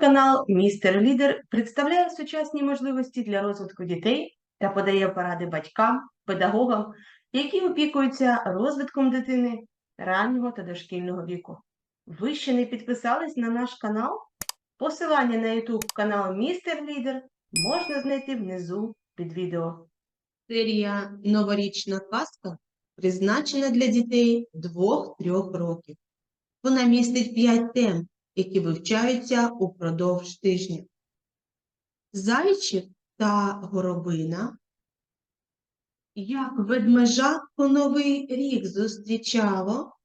канал Містер Лідер представляє сучасні можливості для розвитку дітей та подає поради батькам, педагогам, які опікуються розвитком дитини раннього та дошкільного віку. Ви ще не підписались на наш канал? Посилання на YouTube канал Містер Лідер можна знайти внизу під відео. Серія Новорічна казка призначена для дітей 2-3 років. Вона містить 5 тем, які вивчаються упродовж тижня. Зайчик та горобина. Як ведмежатко Новий рік зустрічало.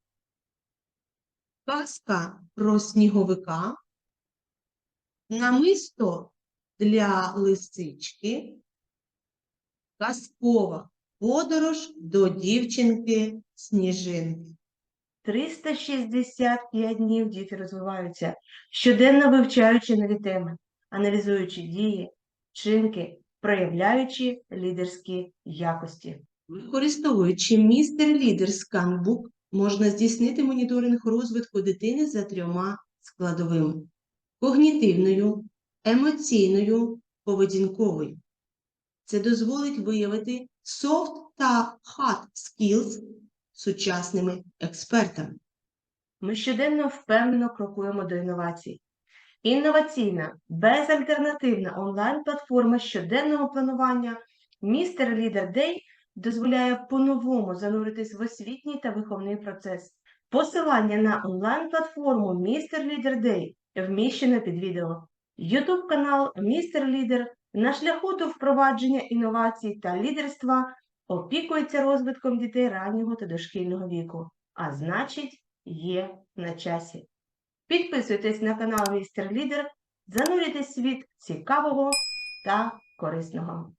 Казка про сніговика. Намисто для лисички. Казкова подорож до дівчинки Сніжинки. 365 днів діти розвиваються, щоденно вивчаючи нові теми, аналізуючи дії, вчинки, проявляючи лідерські якості. Використовуючи містер Лідер сканбук, можна здійснити моніторинг розвитку дитини за трьома складовими: когнітивною, емоційною, поведінковою. Це дозволить виявити soft та hard skills сучасними експертами. Ми щоденно впевнено крокуємо до інновацій. Інноваційна, безальтернативна онлайн-платформа щоденного планування Містер Лідер Day дозволяє по-новому зануритись в освітній та виховний процес. Посилання на онлайн-платформу Містер Лідер Day вміщено під відео. YouTube канал Містер Лідер на шляху до впровадження інновацій та лідерства опікується розвитком дітей раннього та дошкільного віку, а значить, є на часі. Підписуйтесь на канал Містер Лідер, занурюйтесь світ цікавого та корисного.